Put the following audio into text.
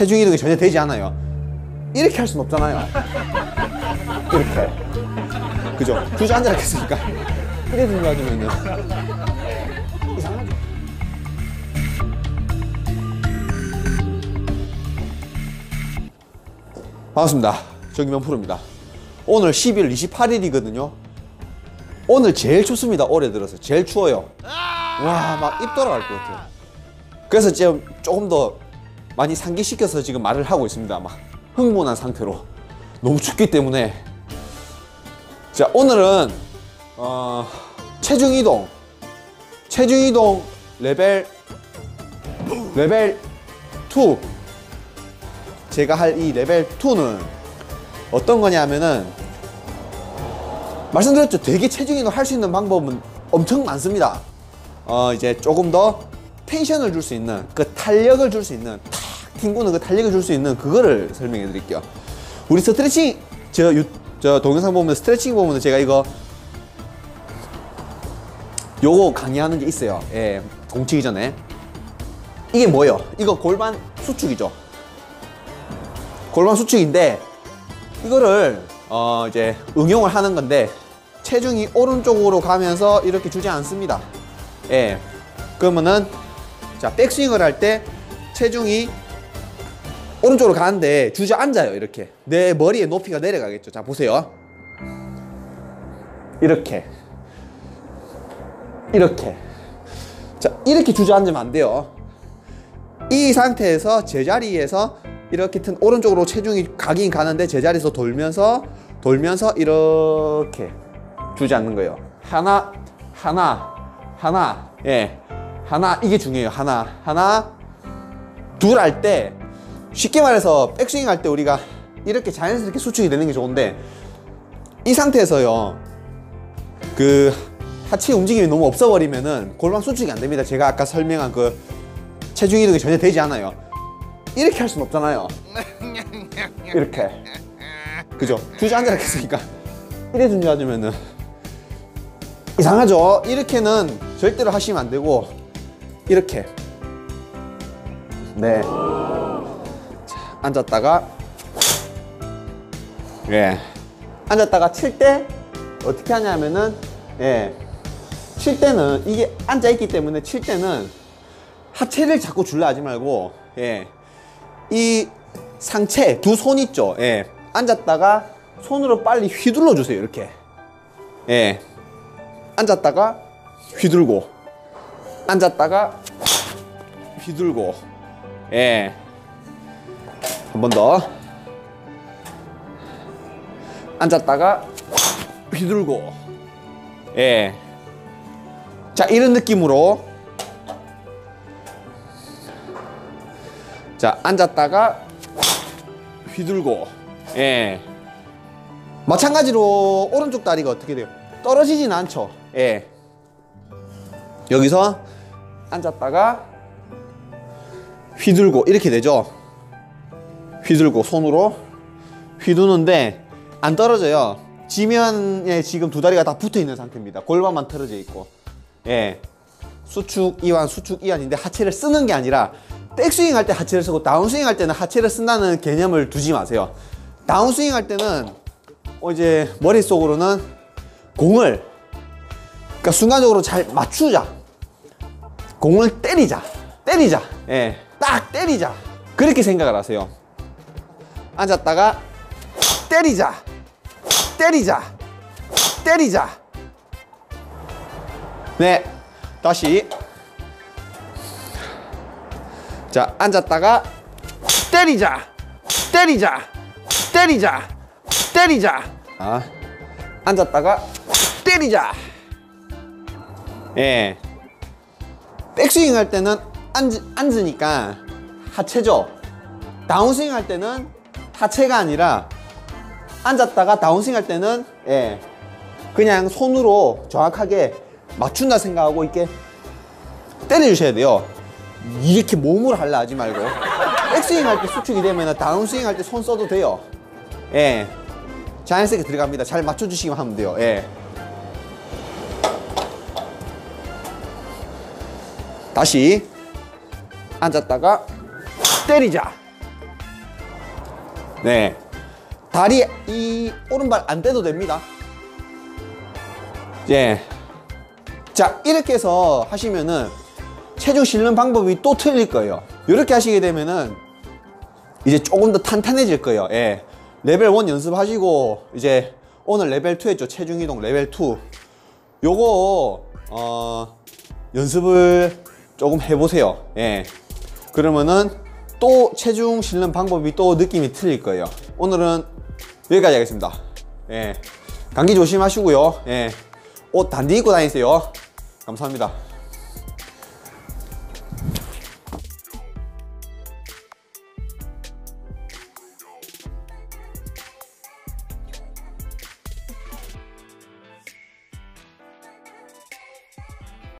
체중 이동이 전혀 되지 않아요. 이렇게 할 수는 없잖아요. 이렇게. 그죠? 주저앉아 있겠으니까. 이래 들어가주면은 이상하죠. 반갑습니다. 정기면 프로입니다. 오늘 11월 28일이거든요. 오늘 제일 춥습니다. 올해 들어서 제일 추워요. 와, 막 입 돌아갈 것 같아요. 그래서 지금 조금 더 많이 상기시켜서 지금 말을 하고 있습니다. 막 흥분한 상태로. 너무 춥기 때문에. 자 오늘은 어, 체중 이동. 체중 이동 레벨 레벨 2 제가 할 이 레벨 2는 어떤 거냐면은 말씀드렸죠. 되게 체중 이동 할 수 있는 방법은 엄청 많습니다. 어 이제 조금 더 텐션을 줄 수 있는 그 탄력을 줄 수 있는 탁 튕구는 그 탄력을 줄 수 있는 그거를 설명해 드릴게요. 우리 스트레칭 저, 유, 저 동영상 보면 스트레칭 보면 제가 이거 요거 강의하는 게 있어요. 예 공치기 전에. 이게 뭐예요? 이거 골반 수축이죠. 골반 수축인데 이거를 어 이제 응용을 하는 건데 체중이 오른쪽으로 가면서 이렇게 주지 않습니다. 예 그러면은 자 백스윙을 할 때 체중이 오른쪽으로 가는데 주저앉아요 이렇게. 내 머리의 높이가 내려가겠죠. 자 보세요. 이렇게. 이렇게. 자 이렇게 주저앉으면 안 돼요. 이 상태에서 제자리에서 이렇게 튼 오른쪽으로 체중이 가긴 가는데 제자리에서 돌면서 돌면서 이렇게 주저앉는 거예요. 하나 하나 하나. 예. 하나 이게 중요해요. 하나 하나. 둘 할 때 쉽게 말해서 백스윙 할 때 우리가 이렇게 자연스럽게 수축이 되는 게 좋은데 이 상태에서요 그 하체 움직임이 너무 없어버리면은 골반 수축이 안 됩니다. 제가 아까 설명한 그 체중 이동이 전혀 되지 않아요. 이렇게 할 수는 없잖아요. 이렇게. 그죠? 주저앉아 있겠으니까. 이래 주저앉으면은 이상하죠? 이렇게는 절대로 하시면 안 되고 이렇게. 네. 자, 앉았다가 예 앉았다가 칠 때 어떻게 하냐면은 예. 칠 때는 이게 앉아 있기 때문에 칠 때는 하체를 자꾸 줄라 하지 말고 예. 이 상체 두 손 있죠. 예. 앉았다가 손으로 빨리 휘둘러 주세요. 이렇게. 예. 앉았다가 휘둘고 앉았다가 휘둘고 예. 한 번 더. 앉았다가 휘둘고 예. 자, 이런 느낌으로 자, 앉았다가 휘둘고 예. 마찬가지로 오른쪽 다리가 어떻게 돼요? 떨어지진 않죠. 예. 여기서 앉았다가 휘둘고 이렇게 되죠. 휘둘고 손으로 휘두는데 안 떨어져요. 지면에 지금 두 다리가 다 붙어 있는 상태입니다. 골반만 틀어져 있고. 예. 수축 이완, 수축 이완인데 하체를 쓰는 게 아니라 백스윙 할 때 하체를 쓰고 다운스윙 할 때는 하체를 쓴다는 개념을 두지 마세요. 다운스윙 할 때는 어 이제 머릿속으로는 공을 그러니까 순간적으로 잘 맞추자. 공을 때리자. 때리자. 예. 딱 때리자. 그렇게 생각을 하세요. 앉았다가 때리자. 때리자. 때리자. 네. 다시. 자, 앉았다가 때리자. 때리자. 때리자. 때리자. 아. 앉았다가 때리자. 예. 백스윙 할 때는 앉, 앉으니까 하체죠. 다운스윙 할 때는 하체가 아니라 앉았다가 다운스윙 할 때는 예. 그냥 손으로 정확하게 맞춘다 생각하고 이렇게 때려주셔야 돼요. 이렇게 몸으로 하려 하지 말고. 백스윙 할 때 수축이 되면 다운스윙 할 때 손 써도 돼요. 예. 자연스럽게 들어갑니다. 잘 맞춰주시기만 하면 돼요. 예. 다시 앉았다가 때리자. 네. 다리 이 오른발 안 떼도 됩니다. 예. 자, 이렇게 해서 하시면은 체중 실는 방법이 또 틀릴 거예요. 이렇게 하시게 되면은 이제 조금 더 탄탄해질 거예요. 예. 레벨 1 연습하시고 이제 오늘 레벨 2 했죠. 체중 이동 레벨 2. 요거 어 연습을 조금 해 보세요. 예. 그러면은 또 체중 실는 방법이 또 느낌이 틀릴 거예요. 오늘은 여기까지 하겠습니다. 예. 감기 조심하시고요. 예. 옷 단디 입고 다니세요. 감사합니다.